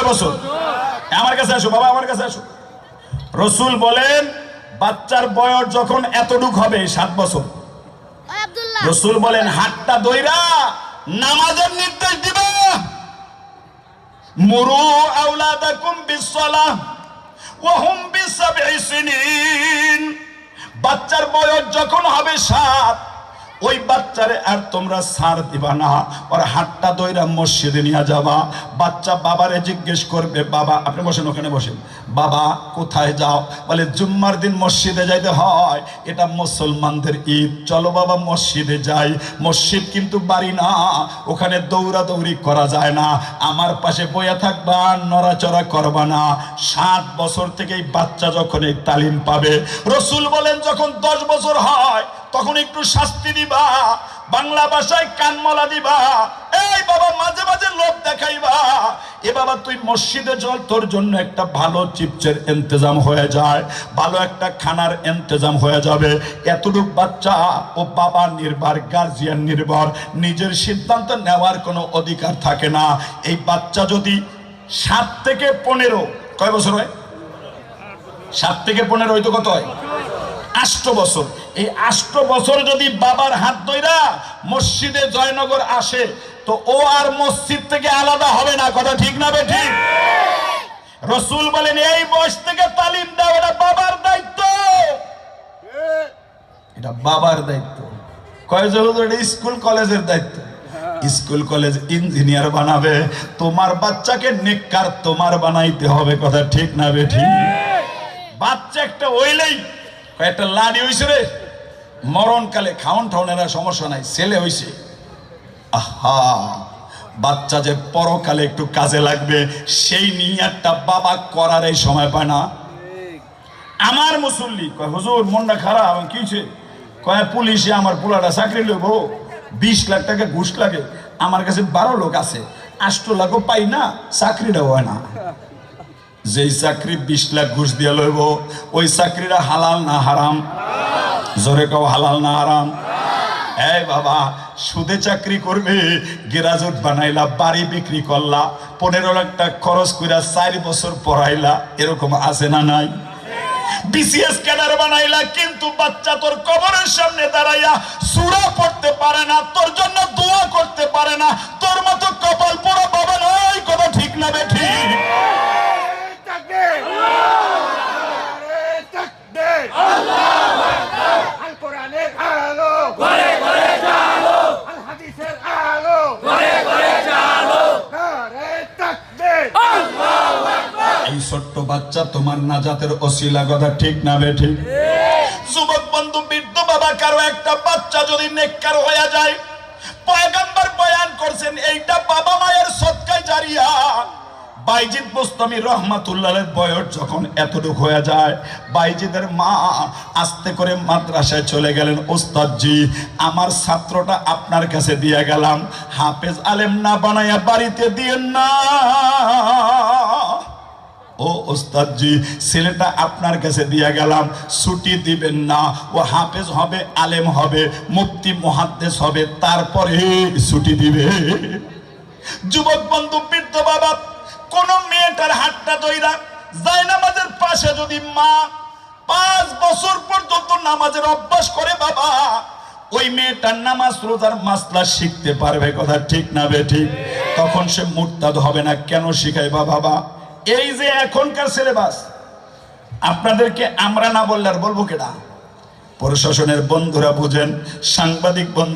কয় বছর। আমার কাছে আসো বাবা আমার কাছে আসো। রসুল বলেন বাচ্চার বয়স যখন এতটুক হবে সাত বছর। রসুল বলেন হাতটা দইরা নামাজের নির্দেশ দিবা। মুরু আওলাদাকুম বিসসালাহ ওয়া হুম বিসাবঈ সিনিন। বাচ্চার বয়স যখন হবে সাত ওই বাচ্চারে আর তোমরা সার দিবা না। ওর হাতটা দইরা মসজিদে নিয়ে যাবা। বাচ্চা বাবারে জিজ্ঞেস করবে, বাবা, আপনি বসেন, ওখানে বসেন। বাবা, কোথায় যাও? বলে, জুম্মার দিন মসজিদে যাইতে হয়। এটা মুসলমানদের ঈদ। চলো বাবা, মসজিদে যাই। মসজিদ কিন্তু বাড়ি না। ওখানে দৌড়াদৌড়ি করা যায় না। আমার পাশে বইয়া থাকবা, নড়াচড়া করবা না। সাত বছর থেকেই বাচ্চা যখন এই তালিম পাবে, রসুল বলেন, যখন দশ বছর হয় তখন একটু শাস্তি দিবা, বাংলা ভাষায় কানমলা দিবা, এই বাবা মাঝে মাঝে লোভ দেখাইবা। এ বাবা, তুই মসজিদে চল তোর জন্য একটা ভালো চিপসের ইন্তজাম হয়ে যায়, ভালো একটা খানার ইন্তজাম হয়ে যাবে। এতটুক বাচ্চা ও বাবা নির্ভর গার্জিয়ান নির্ভর, নিজের সিদ্ধান্ত নেওয়ার কোনো অধিকার থাকে না। এই বাচ্চা যদি সাত থেকে পনেরো, কয় বছর হয়? সাত থেকে পনেরো হয়তো কত হয়? আষ্ট বছর। এই আষ্ট বছর যদি বাবার হাত ধইরা মসজিদে জয়নগর আসে, তো ও আর মসজিদ থেকে আলাদা হবে না। কথা ঠিক না বে ঠিক? রসুল বলেন, এই বয়স থেকে তালিম দাও, এটা বাবার দায়িত্ব। এটা বাবার দায়িত্ব। কয়েকজন এটা স্কুল কলেজের দায়িত্ব। স্কুল কলেজ ইঞ্জিনিয়ার বানাবে। তোমার বাচ্চাকে নেককার তোমার বানাইতে হবে। কথা ঠিক না বে ঠিক? বাচ্চা একটা ওইলেই একটা লাড়ি হইছে রে। মরণকালে খাওন ঠাউনেরা সমস্যা নাই, ছেলে হইছে। আহা, বাচ্চা যে পরকালে একটু কাজে লাগবে, সেই নিয়ারটা বাবা করার এই সময় পায় না। আমার মুসল্লি, কয়, হুজুর, মনটা খারাপ আমি কি হয়েছে কয়, পুলিশে আমার পোলাটা চাকরি লইব, বিশ লাখ টাকা ঘুষ লাগে, আমার কাছে বারো লোক আছে, আষ্ট লাখও পাই না চাকরিটা হয় না। যেই চাকরি বিশ লাখ ঘুষ দিয়ে লইব, ওই চাকরিটা হালাল না হারাম? জোরে কাও, হালাল না হারাম? এই বাবা, সুদে চাকরি করবে গেরাজট বানাইলা, বাড়ি বিক্রি করলা, পনেরো লাখ টাকা খরচ কইরা চার বছর পড়াইলা, এরকম আছে না নাই? বিসিএস ক্যাডার বানাইলা, কিন্তু বাচ্চা তোর কবরের সামনে দাঁড়াইয়া সুরা পড়তে পারে না, তোর জন্য দোয়া করতে পারে না, তোর মতো এই ছোট্ট বাচ্চা তোমার নাজাতের অশিলা কথা ঠিক না বে ঠিক? যুবক বন্ধু, বৃদ্ধ বাবা, কারও একটা বাচ্চা যদি নেককার হয়ে যায়, পয়গাম্বর বয়ান করছেন, এইটা বাবা মায়ের সৎকায় জারিয়া। বাইজিদ মুস্তমি রহমাতুল্লাহের বয়স যখন এতটুক হয়ে যায়, বাইজিদের মা আস্তে করে মাদ্রাসায় চলে গেলেন, ওস্তাদজি, আমার ছাত্রটা আপনার কাছে দিয়ে গেলাম, হাফেজ আলেম না বানাইয়া বাড়িতে দিয়েন না। ও ওস্তাদজি, ছেলেটা আপনার কাছে দিয়ে গেলাম। ছুটি দিবেন না, ও হাফেজ হবে, আলেম হবে মুক্তি মহাদ্দেশ হবে, তারপরে ছুটি দিবে। যুবক বন্ধু, বৃদ্ধ বাবা, কোন মেয়েটার হাতটা দইরা যায় নামাজের পাশে যদি মা পাঁচ বছর পর্যন্ত নামাজের অভ্যাস করে বাবা, ওই মেয়েটার নামাজ রোজার মাসলা শিখতে পারবে, কথা ঠিক না বে ঠিক? তখন সে মুরতাদ হবে না, কেন শিখাইবা বাবা? এই যে এখনকার সিলেবাস, আপনাদেরকে আমরা না বললে আর বলব কেডা প্রশাসনের বন্ধুরা বুঝেন, সাংবাদিক বন্ধু